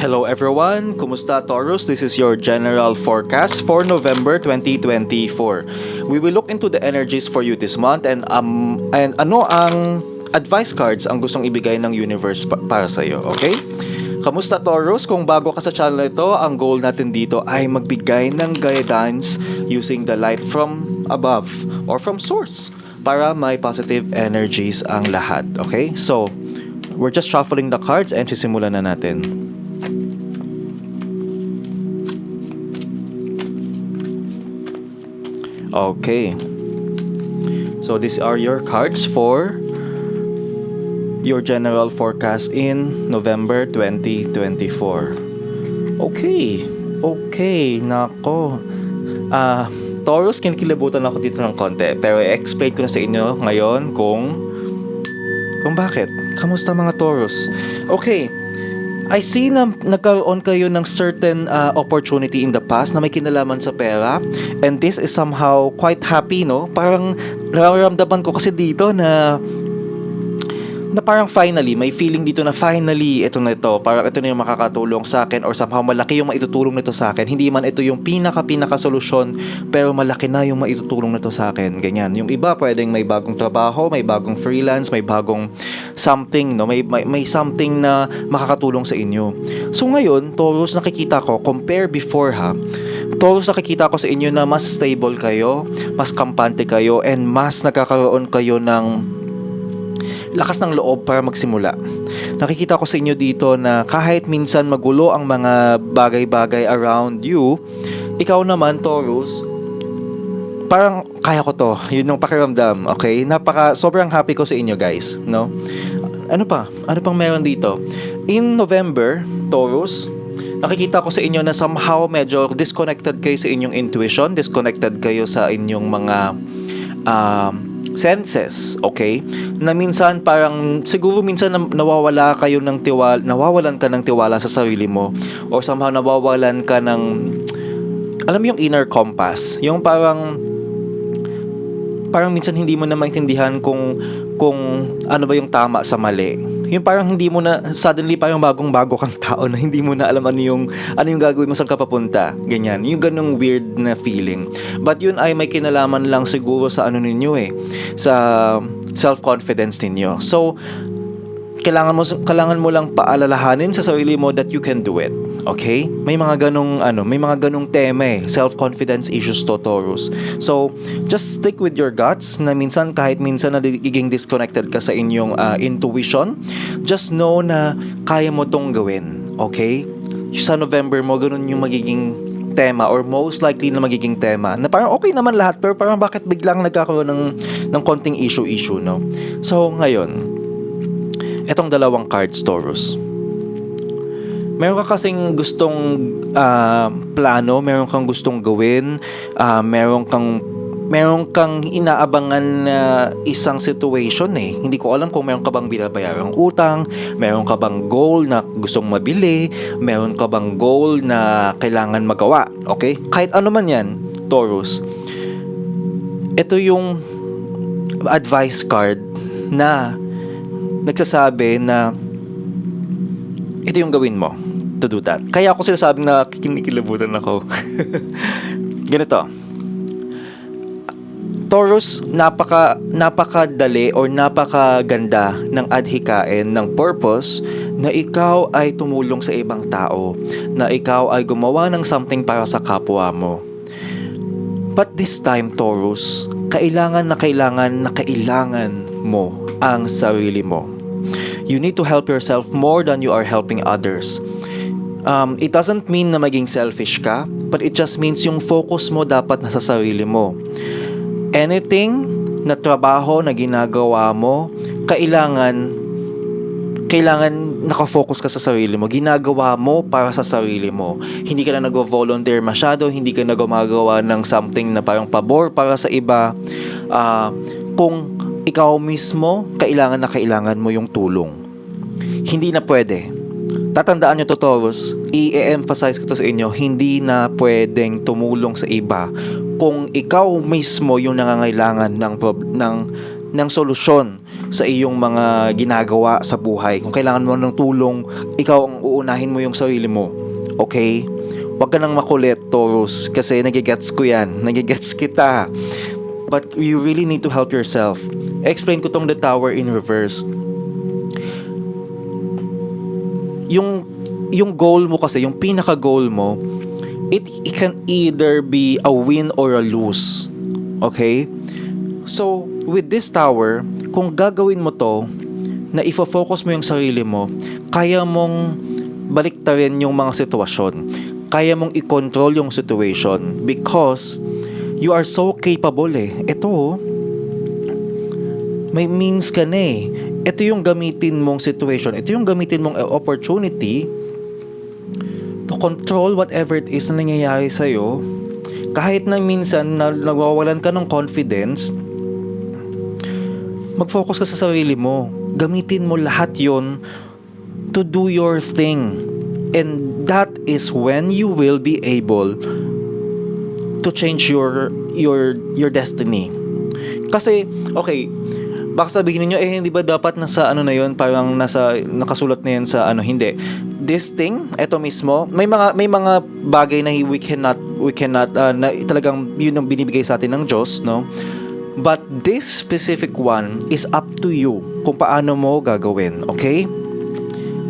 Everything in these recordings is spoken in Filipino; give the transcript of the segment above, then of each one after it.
Hello everyone, kumusta Taurus? This is your general forecast for November 2024. We will look into the energies for you this month and um and ano ang advice cards ang gustong ibigay ng universe pa- para sa iyo, okay? Kamusta Taurus? Kung bago ka sa channel ito, ang goal natin dito ay magbigay ng guidance using the light from above or from source para may positive energies ang lahat, okay? So, we're just shuffling the cards and sisimulan na natin. Okay. So these are your cards for your general forecast in November 2024. Okay. Okay. Nako. Ah, Taurus, kinikilabutan ako dito ng konti. Pero i-explain ko na sa inyo ngayon kung kung bakit. Kamusta mga Taurus? Okay. I see na nagkaroon kayo ng certain uh, opportunity in the past na may kinalaman sa pera and this is somehow quite happy, no? Parang nararamdaman ko kasi dito na na parang finally, may feeling dito na finally, ito na ito, parang ito na yung makakatulong sa akin or somehow malaki yung maitutulong nito sa akin. Hindi man ito yung pinaka-pinaka solusyon, pero malaki na yung maitutulong nito sa akin. Ganyan. Yung iba, pwedeng may bagong trabaho, may bagong freelance, may bagong something, no? May, may, may something na makakatulong sa inyo. So ngayon, Taurus, nakikita ko, compare before ha, Taurus, nakikita ko sa inyo na mas stable kayo, mas kampante kayo, and mas nagkakaroon kayo ng lakas ng loob para magsimula. Nakikita ko sa inyo dito na kahit minsan magulo ang mga bagay-bagay around you, ikaw naman, Taurus, parang kaya ko to. Yun yung pakiramdam, okay? Napaka, sobrang happy ko sa inyo, guys, no? Ano pa? Ano pang meron dito? In November, Taurus, nakikita ko sa inyo na somehow medyo disconnected kayo sa inyong intuition, disconnected kayo sa inyong mga um, senses, okay? Na minsan parang siguro minsan na- nawawala kayo ng tiwala, nawawalan ka ng tiwala sa sarili mo or somehow nawawalan ka ng alam mo yung inner compass, yung parang parang minsan hindi mo na maintindihan kung kung ano ba yung tama sa mali. Yung parang hindi mo na suddenly parang bagong-bago kang tao na hindi mo na alam ano yung ano yung gagawin mo saan ka papunta. Ganyan. Yung ganung weird na feeling. But yun ay may kinalaman lang siguro sa ano ninyo eh, sa self-confidence ninyo. So kailangan mo kailangan mo lang paalalahanin sa sarili mo that you can do it. Okay? May mga ganong ano, may mga ganong tema eh, self-confidence issues to Taurus. So, just stick with your guts na minsan kahit minsan nagiging disconnected ka sa inyong ah, intuition, just know na kaya mo tong gawin. Okay? Sa November mo ganun yung magiging tema or most likely na magiging tema na parang okay naman lahat pero parang bakit biglang nagkakaroon ng ng konting issue-issue, no? So, ngayon, etong dalawang cards, Taurus. Meron ka kasing gustong ah, plano, meron kang gustong gawin, ah, meron kang meron kang inaabangan na isang situation eh. Hindi ko alam kung meron ka bang binabayarang utang, meron ka bang goal na gustong mabili, meron ka bang goal na kailangan magawa. Okay? Kahit ano man yan, Taurus. Ito yung advice card na nagsasabi na ito yung gawin mo to do that. Kaya ako sinasabing na kinikilabutan ako. Ganito. Taurus, napaka napakadali or napakaganda ng adhikain ng purpose na ikaw ay tumulong sa ibang tao, na ikaw ay gumawa ng something para sa kapwa mo. But this time, Taurus, kailangan na kailangan na kailangan mo ang sarili mo. You need to help yourself more than you are helping others. Um, it doesn't mean na maging selfish ka, but it just means yung focus mo dapat nasa sarili mo. Anything na trabaho na ginagawa mo, kailangan kailangan nakafocus ka sa sarili mo. Ginagawa mo para sa sarili mo. Hindi ka na nag-volunteer masyado, hindi ka na gumagawa ng something na parang pabor para sa iba. Ah, kung ikaw mismo, kailangan na kailangan mo yung tulong. Hindi na pwede. Tatandaan nyo to, Taurus, i-emphasize ko to sa inyo, hindi na pwedeng tumulong sa iba kung ikaw mismo yung nangangailangan ng, ng, ng solusyon sa iyong mga ginagawa sa buhay. Kung kailangan mo ng tulong, ikaw ang uunahin mo yung sarili mo. Okay? Huwag ka nang makulit, Taurus, kasi nagigets ko yan. Nagigets kita. But you really need to help yourself. Explain ko tong the tower in reverse. Yung yung goal mo kasi, yung pinaka goal mo, it, it can either be a win or a lose. Okay? So, with this tower, kung gagawin mo to, na ifo-focus mo yung sarili mo, kaya mong baliktarin yung mga sitwasyon. Kaya mong i-control yung situation because you are so capable eh. Ito, oh, may means ka na eh. Ito yung gamitin mong situation. Ito yung gamitin mong opportunity to control whatever it is na nangyayari sa'yo. Kahit na minsan na nagwawalan ka ng confidence, mag-focus ka sa sarili mo. Gamitin mo lahat yon to do your thing. And that is when you will be able to change your your your destiny. Kasi okay, baka sabihin niyo eh hindi ba dapat nasa ano na yon parang nasa nakasulat na yan sa ano hindi. This thing, eto mismo, may mga may mga bagay na we cannot we cannot uh, na talagang yun ang binibigay sa atin ng Diyos, no? But this specific one is up to you kung paano mo gagawin, okay?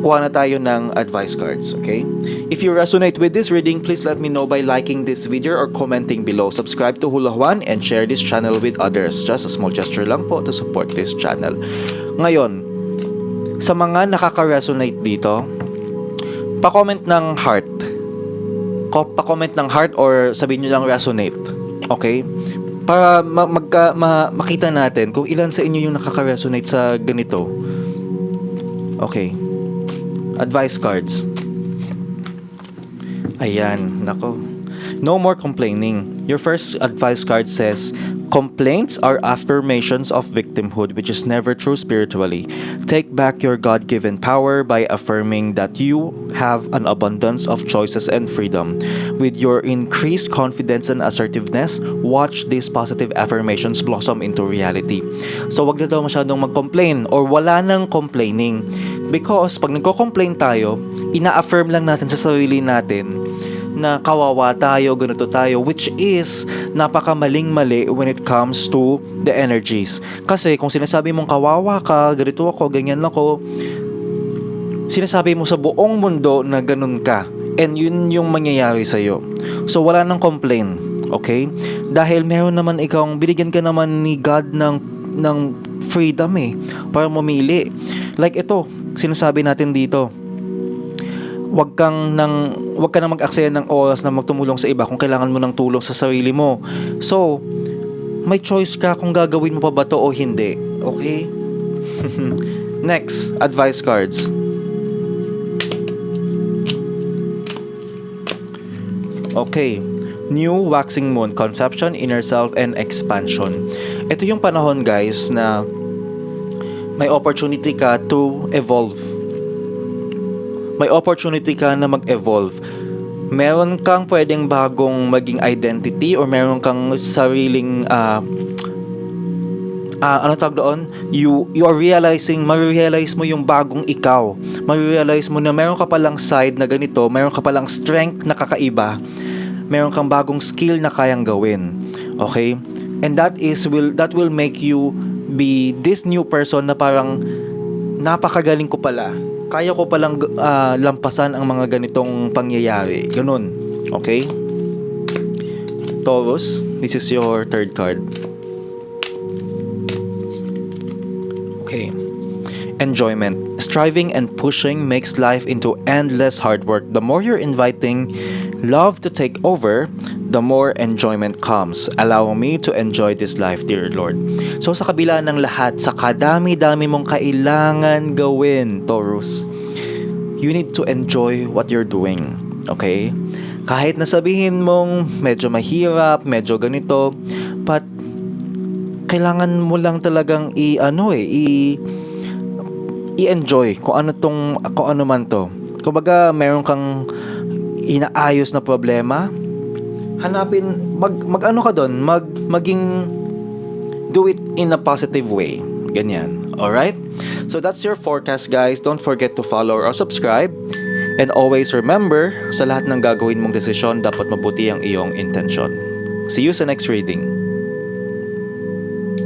Kuha na tayo ng advice cards, okay? If you resonate with this reading, please let me know by liking this video or commenting below. Subscribe to Hula Juan and share this channel with others. Just a small gesture lang po to support this channel. Ngayon, sa mga nakaka-resonate dito, pa-comment ng heart. Ko- Pa-comment ng heart or sabihin nyo lang resonate. Okay? Para ma- magka, ma- makita natin kung ilan sa inyo yung nakaka-resonate sa ganito. Okay. Advice cards. Ayan, nako. No more complaining. Your first advice card says, Complaints are affirmations of victimhood, which is never true spiritually. Take back your God given power by affirming that you have an abundance of choices and freedom. With your increased confidence and assertiveness, watch these positive affirmations blossom into reality. So, wag na daw masyadong mag-complain or wala nang complaining. Because pag nagko-complain tayo, ina-affirm lang natin sa sarili natin na kawawa tayo, ganito tayo, which is napakamaling-mali when it comes to the energies. Kasi kung sinasabi mong kawawa ka, ganito ako, ganyan ako, sinasabi mo sa buong mundo na ganun ka. And yun yung mangyayari sa'yo. So wala nang complain. Okay? Dahil meron naman ikaw, binigyan ka naman ni God ng, ng freedom eh. Para mamili. Like ito, sinasabi natin dito, wag kang nang wag ka na mag-aksaya ng oras na magtumulong sa iba kung kailangan mo ng tulong sa sarili mo. So, may choice ka kung gagawin mo pa ba to o hindi. Okay? Next, advice cards. Okay. New waxing moon, conception, inner self, and expansion. Ito yung panahon guys na may opportunity ka to evolve may opportunity ka na mag-evolve. Meron kang pwedeng bagong maging identity or meron kang sariling uh, uh, ano tawag doon? You, you are realizing, ma-realize mo yung bagong ikaw. Ma-realize mo na meron ka palang side na ganito, meron ka palang strength na kakaiba, meron kang bagong skill na kayang gawin. Okay? And that is will that will make you be this new person na parang napakagaling ko pala kaya ko palang uh, lampasan ang mga ganitong pangyayari. Ganun. Okay? Taurus, this is your third card. Okay. Enjoyment. Striving and pushing makes life into endless hard work. The more you're inviting love to take over, the more enjoyment comes. Allow me to enjoy this life, dear Lord. So sa kabila ng lahat, sa kadami-dami mong kailangan gawin, Taurus, you need to enjoy what you're doing. Okay? Kahit nasabihin mong medyo mahirap, medyo ganito, but kailangan mo lang talagang i ano eh, i i-enjoy kung ano tong kung ano man to. Kumbaga, meron kang inaayos na problema, hanapin mag mag ano ka doon, mag maging do it in a positive way. Ganyan. Alright? So that's your forecast guys. Don't forget to follow or subscribe. And always remember, sa lahat ng gagawin mong desisyon, dapat mabuti ang iyong intensyon. See you sa next reading.